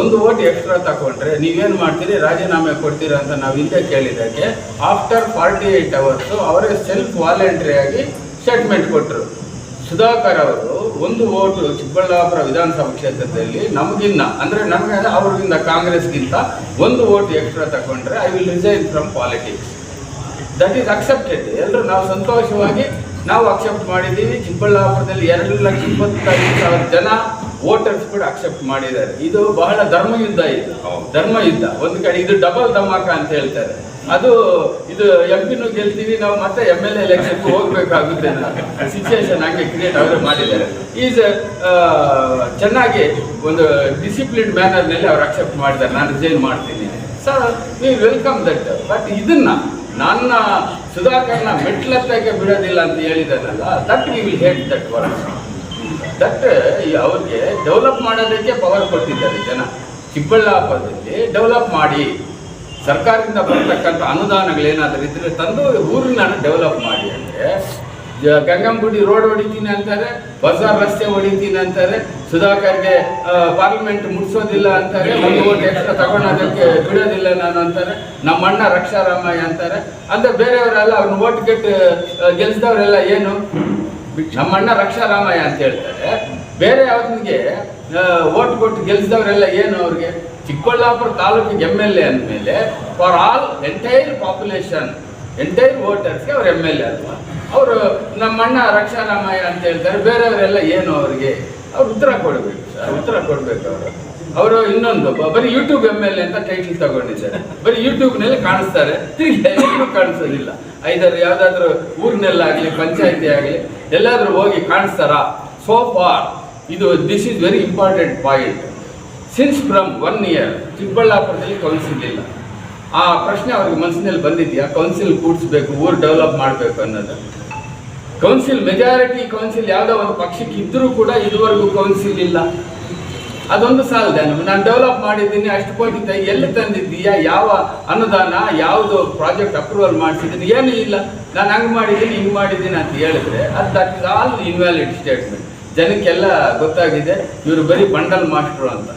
ಒಂದು vote extra ತಗೊಂಡ್ರೆ ನೀವೇನು ಮಾಡ್ತೀರಿ? ರಾಜೀನಾಮೆ ಕೊಡ್ತೀರಾ ಅಂತ ನಾವು ಹಿಂದೆ ಕೇಳಿದ್ದಕ್ಕೆ ಆಫ್ಟರ್ ಫಾರ್ಟಿ ಏಯ್ಟ್ ಅವರ್ಸು ಅವರೇ ಸೆಲ್ಫ್ ವಾಲಂಟ್ರಿಯಾಗಿ ಸ್ಟೇಟ್ಮೆಂಟ್ ಕೊಟ್ಟರು ಸುಧಾಕರ್ ಅವರು ಒಂದು ಓಟು ಚಿಕ್ಕಬಳ್ಳಾಪುರ ವಿಧಾನಸಭಾ ಕ್ಷೇತ್ರದಲ್ಲಿ ನಮಗಿನ್ನ, ಅಂದರೆ ನಮಗೆ ಅವ್ರಿಗಿಂತ ಕಾಂಗ್ರೆಸ್ಗಿಂತ ಒಂದು ಓಟ್ ಎಕ್ಸ್ಟ್ರಾ ತಗೊಂಡ್ರೆ I will resign from politics that is accepted ಎಲ್ಲರೂ ನಾವು ಸಂತೋಷವಾಗಿ, ನಾವು ಅಕ್ಸೆಪ್ಟ್ ಮಾಡಿದ್ದೀವಿ. ಚಿಕ್ಕಬಳ್ಳಾಪುರದಲ್ಲಿ ಎರಡು ಲಕ್ಷ ಇಪ್ಪತ್ತೈದು ಸಾವಿರ ಜನ ವೋಟರ್ಸ್ ಕೂಡ ಅಕ್ಸೆಪ್ಟ್ ಮಾಡಿದ್ದಾರೆ. ಇದು ಬಹಳ ಧರ್ಮ ಯುದ್ಧ ಇದು. ಧರ್ಮ ಯುದ್ಧ ಒಂದು ಕಡೆ ಇದು ಡಬಲ್ ಧಮಾಕ ಅಂತ ಹೇಳ್ತಾರೆ. ಅದು ಇದು ಎಂ ಪಿನೂ ಗೆಲ್ತೀವಿ ನಾವು ಮತ್ತೆ ಎಂ ಎಲ್ ಎಲೆಕ್ಷನ್ಗೆ ಹೋಗ್ಬೇಕಾಗುತ್ತೆ ಸಿಚುಯೇಷನ್ ಹಂಗೆ ಕ್ರಿಯೇಟ್ ಅವರು ಮಾಡಿದ್ದಾರೆ. ಈಸ್ ಚೆನ್ನಾಗಿ ಒಂದು ಡಿಸಿಪ್ಲಿನ್ ಮ್ಯಾನರ್ನಲ್ಲಿ ಅವ್ರು ಅಕ್ಸೆಪ್ಟ್ ಮಾಡಿದ್ದಾರೆ. ನಾನು ರಿಸೈನ್ ಮಾಡ್ತೀನಿ. Sir we welcome that but ಇದನ್ನ ನನ್ನ ಸುಧಾಕರ್ನ ಮೆಟ್ಲತ್ತಾಗೆ ಬಿಡೋದಿಲ್ಲ ಅಂತ ಹೇಳಿದಾರಲ್ಲ that we will hate that word that ಅವ್ರಿಗೆ ಡೆವಲಪ್ ಮಾಡೋದಕ್ಕೆ ಪವರ್ ಕೊಟ್ಟಿದ್ದಾರೆ ಜನ. ಚಿಕ್ಕಬಳ್ಳಾಪುರದಲ್ಲಿ ಡೆವಲಪ್ ಮಾಡಿ. ಸರ್ಕಾರದಿಂದ ಬರ್ತಕ್ಕಂಥ ಅನುದಾನಗಳೇನಾದರೂ ಇದ್ರೆ ತಂದು ಊರಿನ ಡೆವಲಪ್ ಮಾಡಿ ಅಂದರೆ ಗಂಗಂಗುಡಿ ರೋಡ್ ಹೊಡಿತೀನಿ ಅಂತಾರೆ, ಬಜಾರ್ ರಸ್ತೆ ಹೊಡಿತೀನಿ ಅಂತಾರೆ, ಸುಧಾಕರ್ಗೆ ಪಾರ್ಲಿಮೆಂಟ್ ಮುಟ್ಸೋದಿಲ್ಲ ಅಂತಾರೆ, ಒಂದು ಓಟ್ ಎಕ್ಸ್ಟ್ರಾ ತಗೊಳೋದಕ್ಕೆ ಬಿಡೋದಿಲ್ಲ ನಾನು ಅಂತಾರೆ ನಮ್ಮ ಅಣ್ಣ ರಕ್ಷಾರಾಮಯ್ಯ ಅಂತಾರೆ, ಅಂದರೆ ಬೇರೆಯವರೆಲ್ಲ ಅವ್ರನ್ನ ಓಟ್ ಗೆಟ್ ಗೆಲ್ಸಿದವರೆಲ್ಲ ಏನು? ನಮ್ಮ ಅಣ್ಣ ರಕ್ಷಾರಾಮಯ್ಯ ಅಂತ ಹೇಳ್ತಾರೆ. ಬೇರೆ ಯಾವ್ದಿಗೆ ಓಟ್ ಕೊಟ್ಟು ಗೆಲ್ಸಿದವರೆಲ್ಲ ಏನು ಅವ್ರಿಗೆ? ಚಿಕ್ಕಬಳ್ಳಾಪುರ ತಾಲೂಕಿಗೆ ಎಂ ಎಲ್ ಎ ಅಂದಮೇಲೆ for all entire population entire ವೋಟರ್ಸ್ಗೆ ಅವ್ರು ಎಂ ಎಲ್ ಎ ಅಲ್ವಾ? ಅವರು ನಮ್ಮಣ್ಣ ರಕ್ಷಾರಾಮಯ್ಯ ಅಂತ ಹೇಳ್ತಾರೆ. ಬೇರೆಯವರೆಲ್ಲ ಏನು ಅವ್ರಿಗೆ? ಅವ್ರು ಉತ್ತರ ಕೊಡಬೇಕು ಸರ್, ಉತ್ತರ ಕೊಡಬೇಕು ಅವರು. ಅವರು ಇನ್ನೊಂದು ಬರೀ ಯೂಟ್ಯೂಬ್ ಎಂ ಎಲ್ ಎ ಅಂತ ಟೈಟಲ್ ತಗೊಂಡಿದ್ದಾರೆ. ಬರೀ ಯೂಟ್ಯೂಬ್ನಲ್ಲಿ ಕಾಣಿಸ್ತಾರೆ. ತಿರುಗಿ ಕಾಣಿಸೋದಿಲ್ಲ. ಐದಾರು ಯಾವುದಾದ್ರೂ ಊರಿನಲ್ಲಾಗಲಿ ಪಂಚಾಯಿತಿ ಆಗಲಿ ಎಲ್ಲಾದ್ರೂ ಹೋಗಿ ಕಾಣಿಸ್ತಾರಾ? ಸೋ ಫಾರ್ ಇದು this is very important point since from one year ಚಿಕ್ಕಬಳ್ಳಾಪುರದಲ್ಲಿ ಕೌನ್ಸಿಲ್ ಇಲ್ಲ. ಆ ಪ್ರಶ್ನೆ ಅವ್ರಿಗೆ ಮನಸ್ಸಿನಲ್ಲಿ ಬಂದಿದೆಯಾ? ಕೌನ್ಸಿಲ್ ಕೂಡಿಸ್ಬೇಕು, ಊರು ಡೆವಲಪ್ ಮಾಡಬೇಕು ಅನ್ನೋದು. ಕೌನ್ಸಿಲ್ ಮೆಜಾರಿಟಿ ಕೌನ್ಸಿಲ್ ಯಾವುದೋ ಒಂದು ಪಕ್ಷಕ್ಕೆ ಇದ್ದರೂ ಕೂಡ ಇದುವರೆಗೂ ಕೌನ್ಸಿಲ್ ಇಲ್ಲ. ಅದೊಂದು ಸಾಲದೆ. ನಾನು ಡೆವಲಪ್ ಮಾಡಿದ್ದೀನಿ, ಅಷ್ಟು ಕೋಟಿ ಎಲ್ಲಿ ತಂದಿದ್ದೀಯಾ? ಯಾವ ಅನುದಾನ, ಯಾವುದು ಪ್ರಾಜೆಕ್ಟ್ ಅಪ್ರೂವಲ್ ಮಾಡಿಸಿದ್ದೀನಿ? ಏನೂ ಇಲ್ಲ. ನಾನು ಹಂಗೆ ಮಾಡಿದ್ದೀನಿ, ಹಿಂಗೆ ಮಾಡಿದ್ದೀನಿ ಅಂತ ಹೇಳಿದ್ರೆ, ಅದು that is all invalid statement ಜನಕ್ಕೆಲ್ಲ ಗೊತ್ತಾಗಿದೆ, ಇವರು ಬರೀ ಬಂಡಲ್ ಮಾಸ್ಟ್ರು ಅಂತ